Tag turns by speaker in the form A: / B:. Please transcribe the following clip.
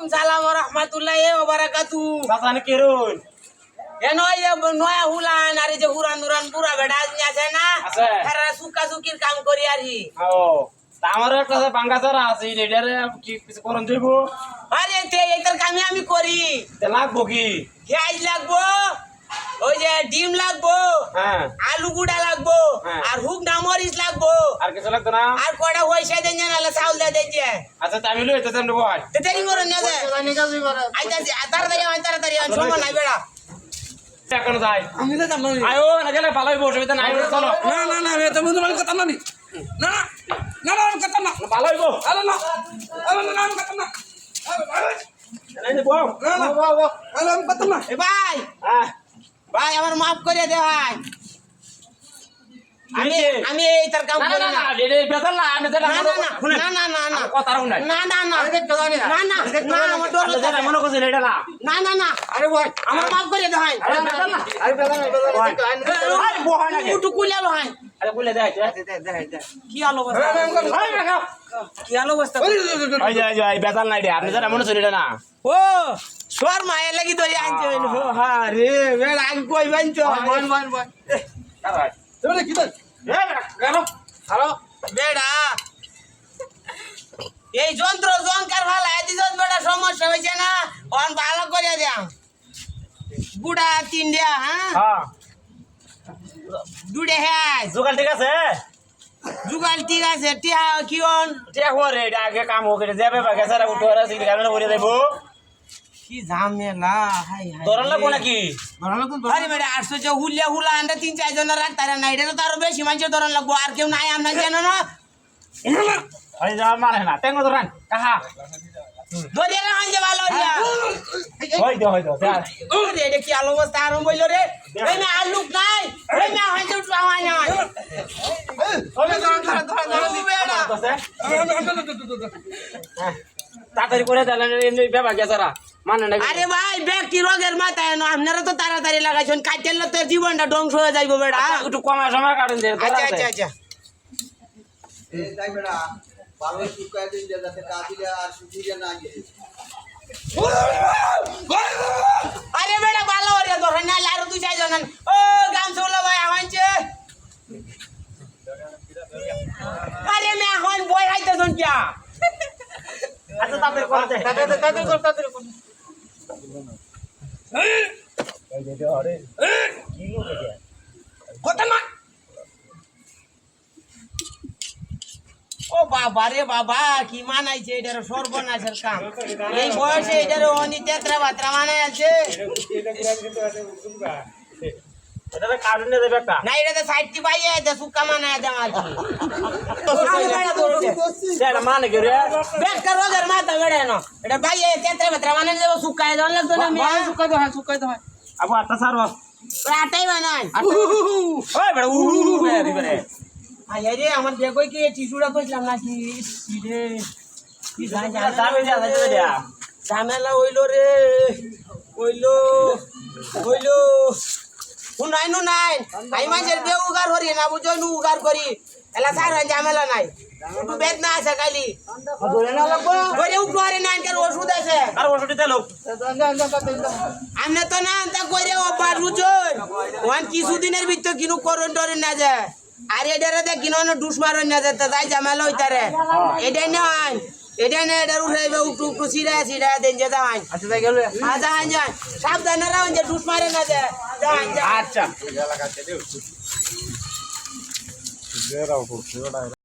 A: সালাম রহমাতুল্লাহ এ বারাকাতু
B: বাসানে কেরুন
A: এ নয় যে নয়া হুলান আর এই যে হুরান হুরান পুরা বেড়া আছে না
B: আছে।
A: এরা সুকা সুকির কাম করি আর হি
B: ও তা আমারও একটা বাঙ্গা চারা আছে এটারে কি কিছু করন যাইব
A: আরে তে এইটার কামই আমি করি
B: তে লাগবো কি
A: পেঁয়াজ লাগবো ওই যে ডিম লাগবো
B: হ্যাঁ
A: আলু গুড়া লাগবো
B: হ্যাঁ।
A: আর হুক না মরিচ লাগবো
B: আর কিছু লাগতো না?
A: আর কটা পয়সা দেন নাহলে চাউল দিয়ে দেন যে।
B: আচ্ছা তা আমি লই তো তেমন বল
A: তো দেরি করুন না যে। আইতাছি তাড়াতাড়ি আয় তাড়াতাড়ি আয় সময় নাই বেড়া।
B: এখন যাই।
C: আমি তো জানলাম না।
B: আয়ো না গেলে ভালো হইব অসুবিধা নাই চলো।
C: না না না আমি তো মনে মানে কথা না নি। না না না না আমি কথা না।
B: ভালো হইব।
C: আরে না আরে না না আমি কথা না। না না না।
B: হ্যাঁ।
A: ভাই আমার মাফ করে দে ভাই। আমি আমি এইটার কাম করি
B: না
A: না
B: না এটা না আমি যেটা
A: না না না না না না না
B: কথা রাখুন নাই
A: না না না না না না আমার ডর
B: আপনি যেটা মনে করছেন এটা না
A: না না না আরে ভাই আমার মাফ করে দে ভাই
B: আরে বেতন না আরে বেতন না বেতন না আরে বউ না কে?
A: কুলে লো ভাই
B: আরে বলে দেয়
A: কি আলো অবস্থা
B: আরে রাখো
A: কি আলো অবস্থা
B: ওই যে ওই যে ওই রে আপনি যেটা মনে করছেন এটা না
A: ও সোর মায়ের লাগি ধরে আনছে হ্যাঁ রে বেড়া আমি কই বানছো? হ্যালো বেড়া এই যন্ত্র জঙ্কার ভালো এদিন বেড়া সমস্যা হয়েছে না? অন ভালো করে দেয়া গুড়া তিন দেয়া হ্যাঁ?
B: হ্যাঁ।
A: দুড়ে হ্যাঁ।
B: জোগাল ঠিক আছে?
A: যুগাল ঠিক আছে টিয়া কি অন
B: ঠিক হরে এটা আগে কাম হোক এটা যাবে বা গেছারা উঠে সিগরি কামে ভরে দেবো
A: কি ঝামেলা? হাই হাই
B: ধরন লাগবো নাকি?
A: আরে বেড়া আটশো যে হুলিয়া হুলা তিন চার জন রাখতারে না এটা তো আরও বেশি মানুষের লাগবো আর কেউ নাই আমরা জানো না।
B: ওই যা না টেঙ্গো ধরান কাহা?
A: ধরিয়ে না হাঞ্জে ভালো হইয়া।
B: হই দে হই দে যা।
A: এটা কি আলো অবস্থা আরম্ভ হইল রে? এই না আর নাই। এই না হাঞ্জে উঠবা হয় না বেড়া
B: আছে? হ্যাঁ। তাড়াতাড়ি করে এমনি ব্যাপার গেছারা
A: আরে ভাই ব্যক্তি রোগের মাথায় আপনারা তো তাড়াতাড়ি লাগাইছেন কাটেল তো জীবনটা ধ্বংস হয়ে যাইবো বেড়া
B: আচ্ছা, একটু কমায় সময় কাটেন যে
A: আচ্ছা আচ্ছা আচ্ছা।
D: এই বেটা ভালো শুকায় দিন যে যাতে কাজিলে আর শুকিয়ে না
A: আরে বেড়া ভালো রে ধরে না আরও দুই চারজন আন। ও গাম চলো ভাই আমাইছে আরে মে এখন বই হাইতেছন কিয়া?
B: আচ্ছা তাড়াতাড়ি করে দে।
A: তাড়াতাড়ি তাড়াতাড়ি কর, তাড়াতাড়ি কর। ও বাবা রে বাবা, কি মানাইছে এটার সর্বনাশের কাম। এই বয়সে এটার অনি তেত্রা বাত্রা মানাই আছে।
B: এটা কারণ দেবে একটা।
A: না এটা সাইডটি পাইয়ে এটা সুক্কা মানায় দেম আর কি
B: সেটা মানে কি রে?
A: বেটা রোগের মাথা বেড়ে না। এটা বাইয়ে তেত্রা বাত্রা মানাই দেবো সুক্কায় দেওয়ার লাগতো না মিয়া
C: শুকাই তো হয়
B: আবু
A: আটাই
B: ওই রে
A: রে আমার কি না কি ইস রে? কি হইল রে। হইল হইল। শুনাই নু নাই আমি মানুষের বে উগার করি না বুঝো নু উগার করি এলা সার হয় ঝামেলা নাই একটু বেদনা আছে খালি করে উপরে নাই কার ওষুধ আছে
B: আর ওষুধ দিতে লোক
A: আমনে তো না তা কইরে অভ্যাস বুঝুন ওয়ান কিছুদিনের ভিতর কিনু করন টরেন না যায় আর এটারে দেখ কিনো না ডুস মারন না যায় তা যাই ঝামেলা হইতারে এটাই নাই এটাই না এটার উঠাইবে উঠু উঠু সিরা সিরা দেন যে যাওয়াই
B: আচ্ছা তাই গেল।
A: আচ্ছা যাই সাবধানে রাখুন যে ঢুস মারে না যে। যাই
B: আচ্ছা।